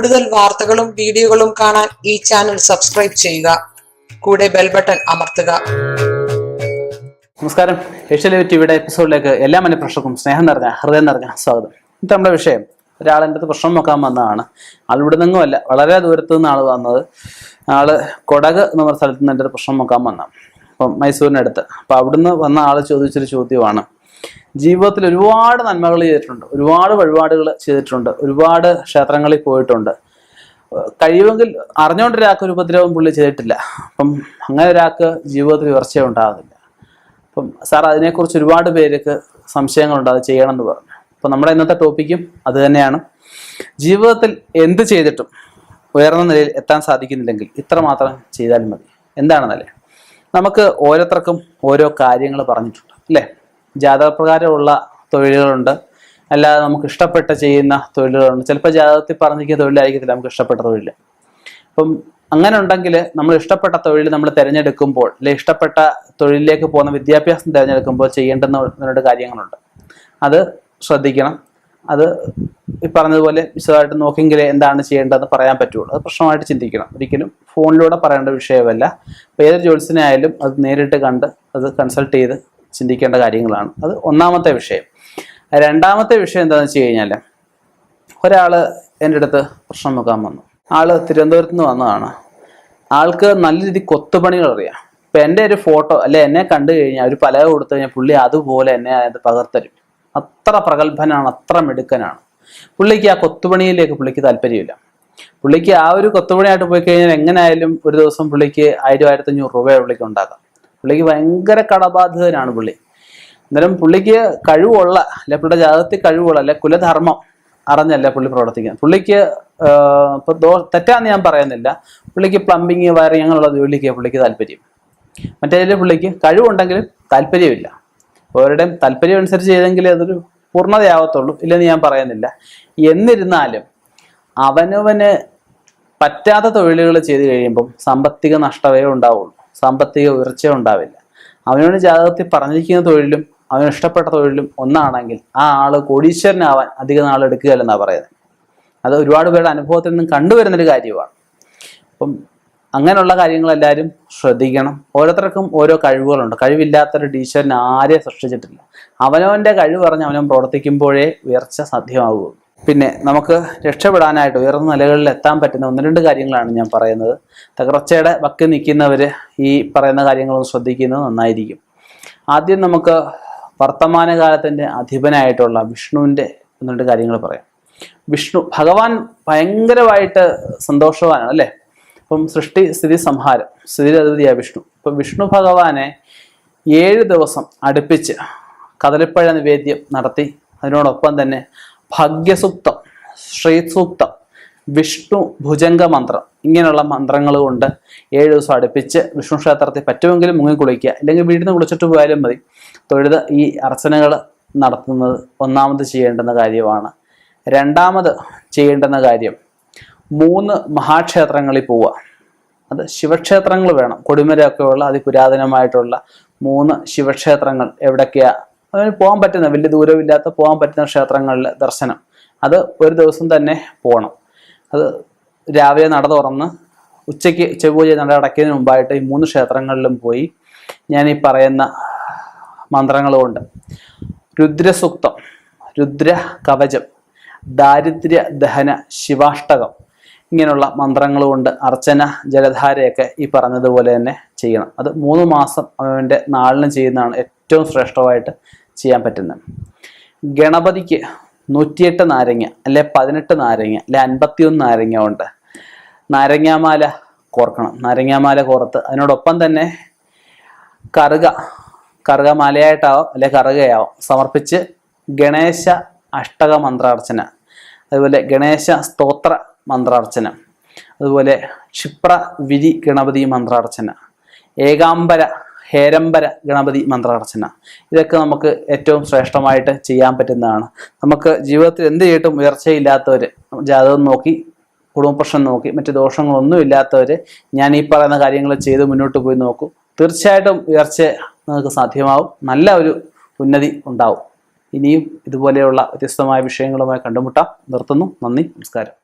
കൂടുതൽ വാർത്തകളും വീഡിയോകളും കാണാൻ ഈ ചാനൽ സബ്സ്ക്രൈബ് ചെയ്യുക. കൂടെ ബെൽ ബട്ടൺ അമർത്തുക. നമസ്കാരം. ഏഷ്യ ലൈവ് ടിവിയുടെ എപ്പിസോഡിലേക്ക് എല്ലാ മനഃപ്രേക്ഷകർക്കും സ്നേഹം നിറഞ്ഞ ഹൃദയം നിറഞ്ഞ സ്വാഗതം. ഇത് നമ്മുടെ വിഷയം ഒരാളെന്റെ അടുത്ത് പ്രശ്നം നോക്കാൻ വന്നതാണ്. ആൾ ഇവിടെ നിന്നുമല്ല വളരെ ദൂരത്തു നിന്നാണ് ആൾ വന്നത്. ആൾ കൊടക് എന്ന് പറഞ്ഞ സ്ഥലത്ത് നിന്ന് എന്റെ പ്രശ്നം നോക്കാൻ വന്നതാണ്. അപ്പം മൈസൂരിനടുത്ത്. അപ്പം അവിടുന്ന് വന്ന ആൾ ചോദിച്ചൊരു ചോദ്യമാണ്. ജീവിതത്തിൽ ഒരുപാട് നന്മകൾ ചെയ്തിട്ടുണ്ട്. ഒരുപാട് വഴിപാടുകൾ ചെയ്തിട്ടുണ്ട്. ഒരുപാട് ക്ഷേത്രങ്ങളിൽ പോയിട്ടുണ്ട്. കഴിയുമെങ്കിൽ അറിഞ്ഞുകൊണ്ട് ഒരാൾക്ക് ഒരു ഉപദ്രവം പുള്ളി ചെയ്തിട്ടില്ല. അപ്പം അങ്ങനെ ഒരാൾക്ക് ജീവിതത്തിൽ ഉയർച്ച ഉണ്ടാകുന്നില്ല. അപ്പം സാർ അതിനെക്കുറിച്ച് ഒരുപാട് പേർക്ക് സംശയങ്ങളുണ്ട്. അത് ചെയ്യണം എന്ന് പറഞ്ഞു. അപ്പം നമ്മുടെ ഇന്നത്തെ ടോപ്പിക്കും അത് തന്നെയാണ്. ജീവിതത്തിൽ എന്ത് ചെയ്തിട്ടും ഉയർന്ന നിലയിൽ എത്താൻ സാധിക്കുന്നില്ലെങ്കിൽ ഇത്ര മാത്രം ചെയ്താൽ മതി. എന്താണെന്നല്ലേ നമുക്ക് ഓരോരുത്തർക്കും ഓരോ കാര്യങ്ങൾ പറഞ്ഞിട്ടുണ്ട്. അല്ലേ? ജാതകപ്രകാരമുള്ള തൊഴിലുകളുണ്ട്. അല്ലാതെ നമുക്ക് ഇഷ്ടപ്പെട്ട ചെയ്യുന്ന തൊഴിലുകളുണ്ട്. ചിലപ്പോൾ ജാതകത്തിൽ പറഞ്ഞിരിക്കുന്ന തൊഴിലായിരിക്കത്തില്ല നമുക്ക് ഇഷ്ടപ്പെട്ട തൊഴിൽ. അപ്പം അങ്ങനെ ഉണ്ടെങ്കിൽ നമ്മൾ ഇഷ്ടപ്പെട്ട തൊഴിൽ നമ്മൾ തിരഞ്ഞെടുക്കുമ്പോൾ അല്ലെ ഇഷ്ടപ്പെട്ട തൊഴിലിലേക്ക് പോകുന്ന വിദ്യാഭ്യാസം തിരഞ്ഞെടുക്കുമ്പോൾ ചെയ്യേണ്ടുന്ന കാര്യങ്ങളുണ്ട്. അത് ശ്രദ്ധിക്കണം. അത് ഈ പറഞ്ഞതുപോലെ വിശദമായിട്ട് നോക്കിയെങ്കിലേ എന്താണ് ചെയ്യേണ്ടതെന്ന് പറയാൻ പറ്റുള്ളൂ. അത് പ്രശ്നമായിട്ട് ചിന്തിക്കണം. ഒരിക്കലും ഫോണിലൂടെ പറയേണ്ട വിഷയമല്ല. അപ്പോൾ ഏതൊരു ആയാലും അത് നേരിട്ട് കണ്ട് അത് കൺസൾട്ട് ചെയ്ത് ചിന്തിക്കേണ്ട കാര്യങ്ങളാണ്. അത് ഒന്നാമത്തെ വിഷയം. രണ്ടാമത്തെ വിഷയം എന്താണെന്ന് വെച്ച് കഴിഞ്ഞാൽ ഒരാൾ എന്റെ അടുത്ത് പ്രശ്നം നോക്കാൻ വന്നു. ആൾ തിരുവനന്തപുരത്ത് നിന്ന് വന്നതാണ്. ആൾക്ക് നല്ല രീതിയിൽ കൊത്തുപണികൾ അറിയാം. ഇപ്പൊ എന്റെ ഒരു ഫോട്ടോ അല്ലെ എന്നെ കണ്ടു കഴിഞ്ഞാൽ ഒരു പലക കൊടുത്തു കഴിഞ്ഞാൽ പുള്ളി അതുപോലെ എന്നെ അത് പകർത്തരും. അത്ര പ്രഗത്ഭനാണ് അത്ര മിടുക്കനാണ്. പുള്ളിക്ക് ആ കൊത്തുപണിയിലേക്ക് പുള്ളിക്ക് താല്പര്യമില്ല. പുള്ളിക്ക് ആ ഒരു കൊത്തുപണിയായിട്ട് പോയി കഴിഞ്ഞാൽ എങ്ങനെയായാലും ഒരു ദിവസം പുള്ളിക്ക് ആയിരം ആയിരത്തഞ്ഞൂറ് രൂപ പുള്ളിക്ക് ഉണ്ടാക്കാം പുള്ളിക്ക് ഭയങ്കര കടബാധിതനാണ് പുള്ളി. അന്നേരം പുള്ളിക്ക് കഴിവുള്ള അല്ലെ പുള്ളിയുടെ ജാതകത്തിൽ കഴിവുള്ള അല്ലെ കുലധർമ്മം അറിഞ്ഞല്ല പുള്ളി പ്രവർത്തിക്കുന്നത് പുള്ളിക്ക് ഇപ്പൊ ദോ തെറ്റാന്ന് ഞാൻ പറയുന്നില്ല. പുള്ളിക്ക് പ്ലംബിങ് വയറിങ് അങ്ങനെയുള്ള ജോലിക്ക് പുള്ളിക്ക് താല്പര്യം. മറ്റേതിൽ പുള്ളിക്ക് കഴിവുണ്ടെങ്കിലും താല്പര്യമില്ല. ഓരോടെയും താല്പര്യം അനുസരിച്ച് ചെയ്തെങ്കിലേ അതൊരു പൂർണതയാവത്തുള്ളൂ. ഇല്ലെന്ന് ഞാൻ പറയുന്നില്ല. എന്നിരുന്നാലും അവനവന് പറ്റാത്ത തൊഴിലുകൾ ചെയ്തു കഴിയുമ്പം സാമ്പത്തിക നഷ്ടമേ ഉണ്ടാവുള്ളൂ. സാമ്പത്തിക ഉയർച്ച ഉണ്ടാവില്ല. അവനോട് ജാതകത്തിൽ പറഞ്ഞിരിക്കുന്ന തൊഴിലും അവന് ഇഷ്ടപ്പെട്ട തൊഴിലും ഒന്നാണെങ്കിൽ ആ ആൾ കോടീശ്വരനാവാൻ അധികം നാൾ എടുക്കുകയല്ലെന്നാണ് പറയുന്നത്. അത് ഒരുപാട് പേരുടെ അനുഭവത്തിൽ നിന്നും കണ്ടുവരുന്നൊരു കാര്യമാണ്. അപ്പം അങ്ങനെയുള്ള കാര്യങ്ങൾ എല്ലാവരും ശ്രദ്ധിക്കണം. ഓരോരുത്തർക്കും ഓരോ കഴിവുകളുണ്ട്. കഴിവില്ലാത്തൊരു ടീച്ചറിനെ ആരെയും സൃഷ്ടിച്ചിട്ടില്ല. അവനവന്റെ കഴിവ് പറഞ്ഞ് അവനവൻ പ്രവർത്തിക്കുമ്പോഴേ ഉയർച്ച സാധ്യമാകുള്ളൂ പിന്നെ നമുക്ക് രക്ഷപ്പെടാനായിട്ട് ഉയർന്ന നിലകളിൽ എത്താൻ പറ്റുന്ന ഒന്ന് രണ്ട് കാര്യങ്ങളാണ് ഞാൻ പറയുന്നത്. തകർച്ചയുടെ വക്ക് നിൽക്കുന്നവർ ഈ പറയുന്ന കാര്യങ്ങളും ശ്രദ്ധിക്കുന്നത് നന്നായിരിക്കും. ആദ്യം നമുക്ക് വർത്തമാനകാലത്തിന്റെ അധിപനായിട്ടുള്ള വിഷ്ണുവിന്റെ ഒന്ന് രണ്ട് കാര്യങ്ങൾ പറയാം. വിഷ്ണു ഭഗവാൻ ഭയങ്കരമായിട്ട് സന്തോഷവാനാണ് അല്ലേ? അപ്പം സൃഷ്ടി സ്ഥിതി സംഹാരം സ്ഥിതി അധിപതിയായ വിഷ്ണു. അപ്പം വിഷ്ണു ഭഗവാനെ ഏഴ് ദിവസം അടുപ്പിച്ച് കദളിപ്പഴ നിവേദ്യം നടത്തി അതിനോടൊപ്പം തന്നെ ഭാഗ്യസൂക്തം ശ്രീസൂക്തം വിഷ്ണു ഭുജംഗ മന്ത്രം ഇങ്ങനെയുള്ള മന്ത്രങ്ങൾ കൊണ്ട് ഏഴ് ദിവസം അടുപ്പിച്ച് വിഷ്ണു ക്ഷേത്രത്തിൽ പറ്റുമെങ്കിലും മുങ്ങി കുളിക്കുക. അല്ലെങ്കിൽ വീട്ടിൽ നിന്ന് കുളിച്ചിട്ട് പോയാലും മതി. തൊഴുത് ഈ അർച്ചനകൾ നടത്തുന്നത് ഒന്നാമത് ചെയ്യേണ്ടുന്ന കാര്യമാണ്. രണ്ടാമത് ചെയ്യേണ്ടുന്ന കാര്യം മൂന്ന് മഹാക്ഷേത്രങ്ങളിൽ പോവുക. അത് ശിവക്ഷേത്രങ്ങൾ വേണം. കൊടിമരൊക്കെയുള്ള അതിപുരാതനമായിട്ടുള്ള മൂന്ന് ശിവക്ഷേത്രങ്ങൾ എവിടൊക്കെയാ? അതിന് പോകാൻ പറ്റുന്ന വലിയ ദൂരമില്ലാത്ത പോകാൻ പറ്റുന്ന ക്ഷേത്രങ്ങളിൽ ദർശനം. അത് ഒരു ദിവസം തന്നെ പോകണം അത് രാവിലെ നട തുറന്ന് ഉച്ചയ്ക്ക് ചെവ്വൂജ നട അടയ്ക്കുന്നതിന് മുമ്പായിട്ട് ഈ മൂന്ന് ക്ഷേത്രങ്ങളിലും പോയി ഞാൻ ഈ പറയുന്ന മന്ത്രങ്ങൾ കൊണ്ട് രുദ്രസൂക്തം രുദ്ര കവചം ദാരിദ്ര്യ ദഹന ശിവാഷ്ടകം ഇങ്ങനെയുള്ള മന്ത്രങ്ങൾ കൊണ്ട് അർച്ചന ജലധാരയൊക്കെ ഈ പറഞ്ഞതുപോലെ തന്നെ ചെയ്യണം. അത് മൂന്ന് മാസം അവന്റെ നാളിന് ചെയ്യുന്നതാണ് ഏറ്റവും ശ്രേഷ്ഠമായിട്ട് ചെയ്യാൻ പറ്റുന്നത്. ഗണപതിക്ക് നൂറ്റിയെട്ട് നാരങ്ങ അല്ലെ പതിനെട്ട് നാരങ്ങ അല്ലെ അൻപത്തിയൊന്ന് നാരങ്ങ ഉണ്ട് നാരങ്ങാമാല കോർക്കണം. നാരങ്ങാമാല കോർത്ത് അതിനോടൊപ്പം തന്നെ കറുക കറുക മാലയായിട്ടാവാം അല്ലെ കറുകയാവാം. സമർപ്പിച്ച് ഗണേശ അഷ്ടക മന്ത്രാർച്ചന അതുപോലെ ഗണേശ സ്തോത്ര മന്ത്രാർച്ചന അതുപോലെ ക്ഷിപ്ര വിരി ഗണപതി മന്ത്രാർച്ചന ഏകാംബര ഹേരംബര ഗണപതി മന്ത്രാർച്ചന. ഇതൊക്കെ നമുക്ക് ഏറ്റവും ശ്രേഷ്ഠമായിട്ട് ചെയ്യാൻ പറ്റുന്നതാണ്. നമുക്ക് ജീവിതത്തിൽ എന്ത് ചെയ്തിട്ടും ഉയർച്ചയില്ലാത്തവർ ജാതകം നോക്കി കുടുംബ പ്രശ്നം നോക്കി മറ്റു ദോഷങ്ങളൊന്നും ഇല്ലാത്തവർ ഞാൻ ഈ പറയുന്ന കാര്യങ്ങൾ ചെയ്ത് മുന്നോട്ട് പോയി നോക്കൂ. തീർച്ചയായിട്ടും ഉയർച്ച നിങ്ങൾക്ക് സാധ്യമാവും. നല്ല ഒരു ഉന്നതി ഉണ്ടാവും. ഇനിയും ഇതുപോലെയുള്ള വ്യത്യസ്തമായ വിഷയങ്ങളുമായി കണ്ടുമുട്ടാം. നിർത്തുന്നു. നന്ദി. നമസ്കാരം.